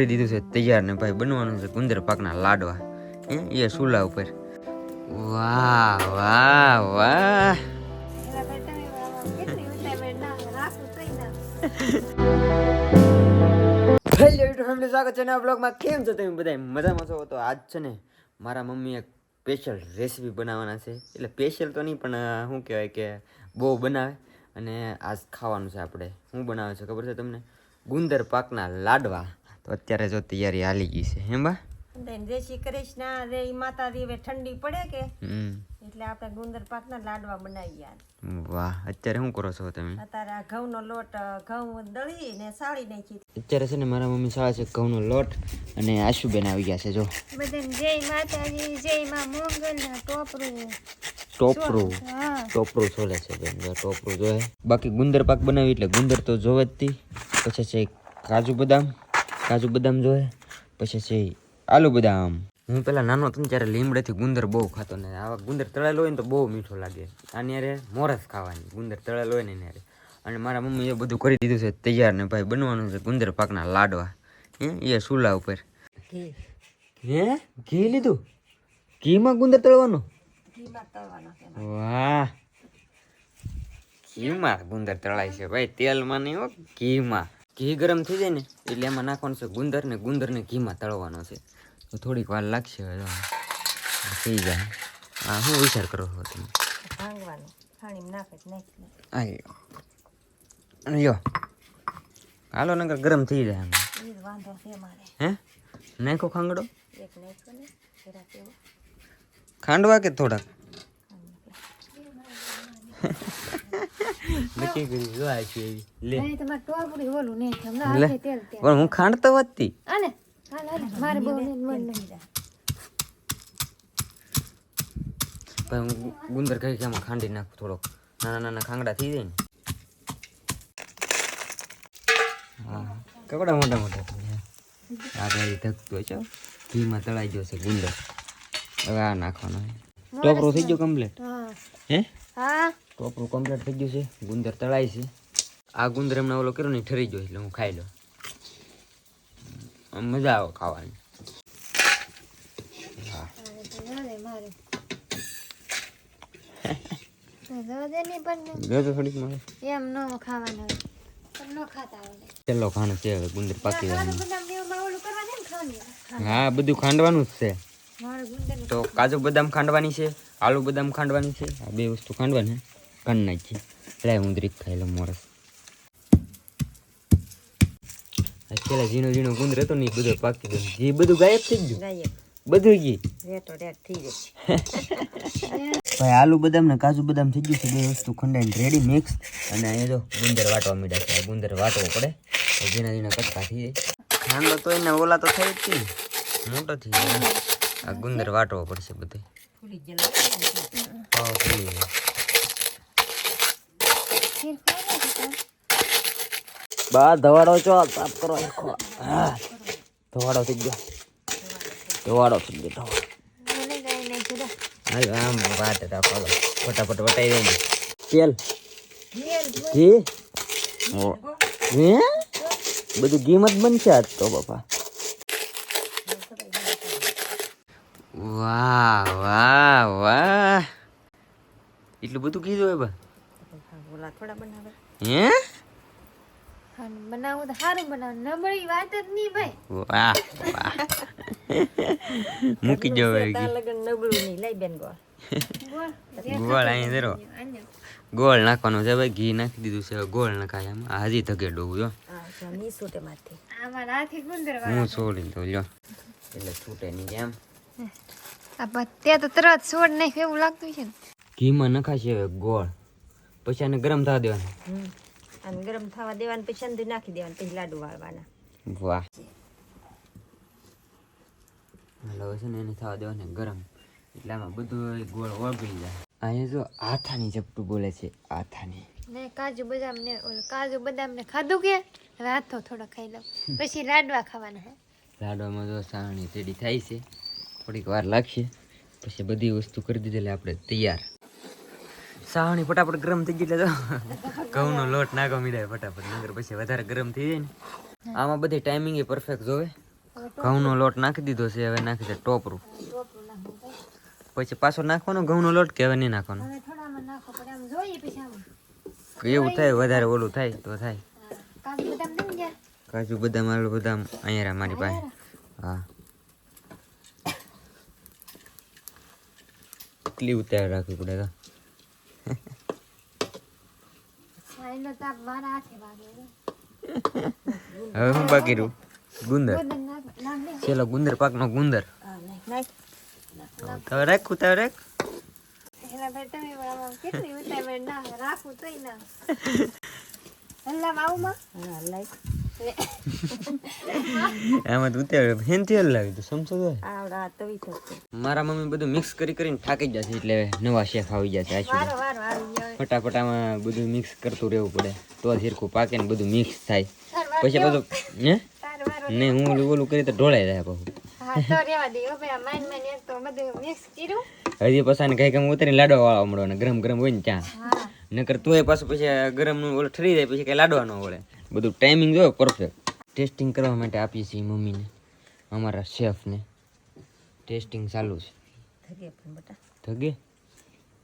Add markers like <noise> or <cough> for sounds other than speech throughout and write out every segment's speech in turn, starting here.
કરી દીધું છે, તૈયાર ને ભાઈ બનવાનું છે ગુંદર પાકના લાડવા. એ સુલા ઉપર. વાહ વાહ વાહ. હેલો યુટ્યુબ ફેમિલી સ્વાગત છે નવા બ્લોગમાં કેમ છો તમે બધા મજામાં છો? તો આજ છે ને મારા મમ્મી એક સ્પેશિયલ રેસીપી બનાવવાના છે. એટલે સ્પેશિયલ તો નહીં, પણ શું કહેવાય કે બહુ બનાવે. અને આજ ખાવાનું છે આપણે. શું બનાવે છે ખબર છે તમને? ગુંદર પાકના લાડવા. તો અત્યારે જો તૈયારી હાલી ગઈ છે હેમ બા? જય શ્રી કૃષ્ણ જય માતાજી હવે ઠંડી પડે કે? એટલે આપણે ગુંદર પાકના લાડવા બનાવી યાર વાહ અત્યારે શું કરો છો તમે? અત્યારે આ ઘઉંનો લોટ ઘઉં દળી ને સાળી નાખી. અત્યારે છે ને મારા મમ્મી સાળે છે ઘઉંનો લોટ અને આશુબેન આવી ગયા છે જો. બધાને જય માતાજી જય માં મોગલ ટોપરું. ટોપરું? હા. ટોપરું છોલે છે બેન જો ટોપરું જોઈએ બાકી ગુંદર પાક બનાવી એટલે ગુંદર તો જોવે જ તી. પછી છે કાજુ બદામ. કાજુ બદામ જોઈએ પછી છે આલુ બદામ. હું પેલા નાનો હતો ને ત્યારે લીમડેથી ગુંદર બહુ ખાતો ને આવા ગુંદર તળેલો હોય ને તો બહુ મીઠો લાગે. આની અરે મોરસ ખાવાની ગુંદર તળેલો હોય ને એની હારે અને મારા મમ્મીએ બધું કરી દીધું છે તૈયાર ને ભાઈ બનવાનું છે ગુંદર પાકના લાડવા. હે એ સુલા ઉપર. હે? ઘી લીધું? ઘીમાં ગુંદર તળવાનું? વાહ. ઘીમાં ગુંદર તળાય છે ભાઈ તેલમાં નહીં હો ઘીમાં. ઘી ગરમ થઈ જાય ને એટલે એમાં નાખવાનું છે ગુંદર ને ગુંદર ને ઘીમાં તળવાનો છે. તો થોડીક વાર લાગશે હવે. જો. આ થઈ જાય. હા શું વિચાર કરો છો તમે. ભાંગવાનું. પાણીમાં નાખે જ નાખી દે. આ લ્યો. અને લ્યો. હાલો નગર ગરમ થઈ જાય આમ. ઈ જ વાંધો છે મારે. હે? નાખો ખાંગડો? એક નાખ્યો ને જરા કેવો ખાંડવા કે થોડાક? નક્કી કરી જો આ છે લે. નહીં તમારે ટોપડી ઓલું નહીં તમને આ તેલ તેલ પણ હું ખાંડતો વધતી. અને મારે બહુ મન નહીં. પણ હું ગુંદર કઈ કે આમાં ખાંડી નાખું થોડોક. નાના નાના ખાંગડા થઈ જાય ને. હા. કપડા મોટા મોટા આ કઈ ધકતો છો. ઘીમાં તળાઈ ગયો છે ગુંદર. હવે આ નાખવાનો ટોપરો થઈ ગયો કમ્પ્લીટ હા? હે. હા ટોપરું કમ્પ્લીટ થઈ ગયું છે. ગુંદર તળાય છે. આ ગુંદર એમને ઓલો કર્યો ને ઠરી ગયો એટલે હું ખાઈ લઉં. મજા આવે ખાવાની. તો છેલ્લો ખાનો છે હવે, ગુંદર પાકી હા, બધું ખાંડવાનું જ છે. તો કાજુ બદામ ખાંડવાની છે, આલુ બદામ ખાંડવાની છે, આ બે વસ્તુ ખાંડવાની. ખાંડ નાખી. લે હું દ્રીક ખાઈ લઉં મોરસ. પેલા ઝીણો ઝીણો ગુંદર હતો ને એ બધો પાકી ગયો. જે બધું ગાયબ થઈ ગયું. ગાયબ. બધું જાય ભાઈ આલુ બદામ ને કાજુ બદામ થઈ ગયું છે. બે વસ્તુ ખંડાઈને રેડી મિક્સ અને અહીંયા જો ગુંદર વાટવા મીડા છે. ગુંદર વાટવો પડે. ઝીણા ઝીણા કટકા થઈ જાય. ખાંડો તો એને ઓલા તો થઈ જ મોટો થઈ જાય આ ગુંદર વાટવો પડશે બધે. બા ધવાડો છો સાફ કરો આખો હા ધવાડો થઈ ગયો ધવાડો થઈ ગયો ધવાડો મને ગાય નહીં જુદા હાલ આમ વાત રાખો હાલો. ફટાફટ વટાઈ દે ને તેલ ઘેર ઘી ઓ. હે બધું ઘીમાં જ બનશે આજ તો બાપા વાહ વાહ વાહ એટલું બધું કીધું હે બા થોડા બનાવે. હે? હા, બનાવું તો સારું બનાવ. નબળી વાત જ નહીં ભાઈ. વાહ વાહ. મૂકી જો લગન નબળું નહીં. લઈ બેન ગોળ. ગોળ. અહીં ધરો. ગોળ નાખવાનું છે ભાઈ. ઘી નાખી દીધું છે. ગોળ નખાય એમ. હાજી ધગે ડોવું જો હા છોડી દઉં લ્યો. એટલે છૂટે નહીં એમ આ ત્યાં તો તરત છોડ નાખ એવું લાગતું છે ને. ઘીમાં નખાશે હવે ગોળ. પછી આને ગરમ થવા દેવાનું. અને ગરમ થવા દેવાનું પછી અંદર નાખી દેવાનું પછી લાડુ વાળવાના. વાહ. હાલો છે ને એને થવા દેવાને ગરમ. એટલે આમાં બધું ગોળ ઓગળી જાય. અહીંયા જો આથાની ચપટું બોલે છે આથાની. ને કાજુ બદામ ને કાજુ બદામ ને ખાધું કે? હવે હાથો થોડો ખાઈ લઉં. પછી લાડવા ખાવાના હે. લાડવામાં જો રેડી થાય છે. થોડીક વાર લાગશે. પછી બધી વસ્તુ કરી દીધેલી આપણે તૈયાર. સાવણી ફટાફટ ગરમ થઈ ગઈ એટલે તો ઘઉંનો લોટ નાખો મીડાય ફટાફટ નગર પછી વધારે ગરમ થઈ જાય ને. આમાં બધી ટાઈમિંગ પરફેક્ટ જોવે. ઘઉંનો લોટ નાખી દીધો છે હવે નાખી દે ટોપરું. પછી પાછો નાખવાનો ઘઉંનો લોટ કે હવે નહીં નાખવાનો? એવું થાય વધારે ઓલું થાય તો થાય. કાજુ બદામ આલુ બદામ અહીંયા મારી પાસે. હા. કેટલી ઉતાર રાખવી પડે હવે હું બાકી રૂ ગુંદર. દે ગુંદર પાકનો ગુંદર. તો રાખ ઉતાર રાખ. કેટલી ઉતાવળ ના રાખું તોય ના હલ્લા વાવમાં માં હા લાઈક <laughs> આમાં તું ઉતાર હેનથી હલ લાવી તું? સમજો તો મારા મમ્મી બધું મિક્સ કરી કરીને થાકી જશે એટલે નવા શેફ આવી જશે આ વારો વારો આવી ગયો ફટાફટામાં બધું મિક્સ કરતું રહેવું પડે. તો હિરખું પાકે ને બધું મિક્સ થાય. પછી બધું હે? નહીં હું ઓલું કરી તો ઢોળાઈ જાય બહુ તો તો હજી પછી કઈ કામ ઉતરી લાડવા વાળવા મળો ને ગરમ ગરમ હોય ને ત્યાં. નકર તોય પાછું પછી ગરમ ઓલું ઠરી જાય પછી કઈ લાડવા ન વળે. બધું ટાઈમિંગ જો પરફેક્ટ ટેસ્ટિંગ કરવા માટે આપીએ છીએ મમ્મીને અમારા શેફને ટેસ્ટિંગ ચાલુ છે. થગે બટા. થગે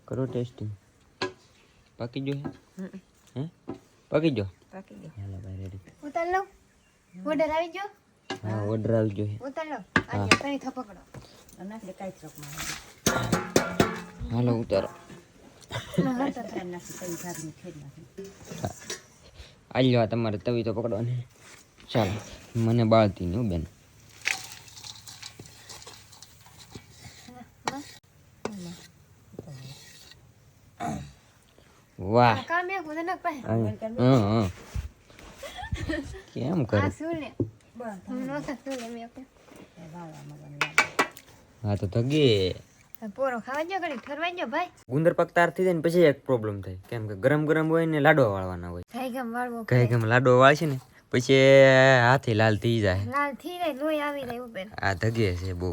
કરો ટેસ્ટિંગ પાકી જો હે? પાકી જો પાકી ગયો. હાલો ભાઈ રેડી ઉતાર લો. ઓર્ડર આવી ગયો? હા ઓર્ડર આવી ગયો ઉતાર લો. આજે તરી થો અને નાખ દે કાંઈ હાલો ઉતારો. નાખી તવી ભાગની ખેડ નાખી. આ તમારે તવી તો પકડવાની. ચાલો મને બાળતી નહીં બેન. વાહ. કામ કરે? હું તો થગી પોરો ખાવા જો ઘડી ઠરવાઈ જો ભાઈ? ગુંદર પાક તાર થઈ જાય ને પછી એક પ્રોબ્લેમ થાય. કેમ કે ગરમ ગરમ હોય ને લાડવા વાળવાના હોય. કઈ ગમ વાળવો કઈ કેમ લાડવા વાળશે ને પછી હાથી લાલ થઈ જાય. લાલ થઈ જાય લોહી આવી જાય ઉપર આ ધગે છે બહુ.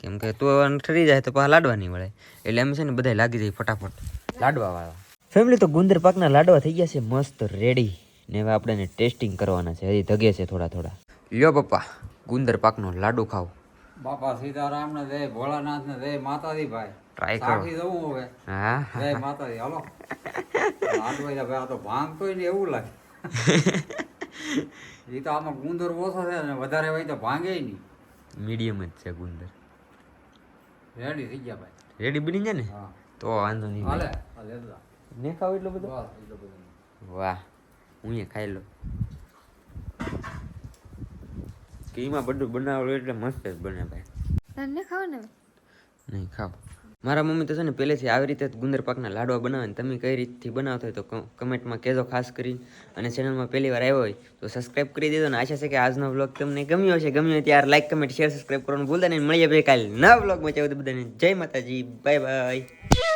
કેમ કે તો ઠરી જાય તો પાછા લાડવા નહીં મળે. એટલે એમ છે ને બધા લાગી જાય ફટાફટ. લાડવા વાળવા. ફેમિલી તો ગુંદર પાકના લાડવા થઈ ગયા છે મસ્ત રેડી ને હવે આપણે ટેસ્ટિંગ કરવાના છે. હજી ધગે છે થોડા થોડા. લ્યો પપ્પા ગુંદર પાકનો લાડુ ખાવ બાપા સીતારામ ને જય ભોળાનાથ ને જય માતાજી ભાઈ. ટ્રાય કરો. સાખી જવું હવે. હા. જય માતાજી. હાલો. લાડવા ભાઈ આ તો ભાંગતો ને એવું લાગે. <laughs> એ તો આમાં ગુંદર ઓછો છે ને વધારે હોય તો ભાંગે નહીં. મીડિયમ જ છે ગુંદર. રેડી થઈ ગયા ભાઈ. રેડી બની જાય ને? તો વાંધો નહીં હાલે. ને ખાવ એટલો બધો? બસ એટલું બધું વાહ. હું એ ખાઈ લો એમાં બધું બનાવેલું એટલે મસ્ત જ બને ભાઈ. તને ખાવ ને? નહીં ખાવ. મારા મમ્મી તો છે ને પહેલેથી આવી રીતે ગુંદર પાકના લાડવા બનાવે ને તમે કઈ રીતથી બનાવતા હોય તો કમેન્ટમાં કહેજો ખાસ કરી. અને ચેનલમાં પહેલી વાર આવ્યો હોય તો સબસ્ક્રાઈબ કરી દેજો ને આશા છે કે આજનો વ્લોગ તમને ગમ્યો હશે. ગમ્યો ત્યારે લાઈક કમેન્ટ શેર સબસ્ક્રાઈબ કરવાનું ભૂલતા નહીં. મળીએ ભાઈ કાલે નવા વ્લોગમાં ચાલો બધાને જય માતાજી. Bye bye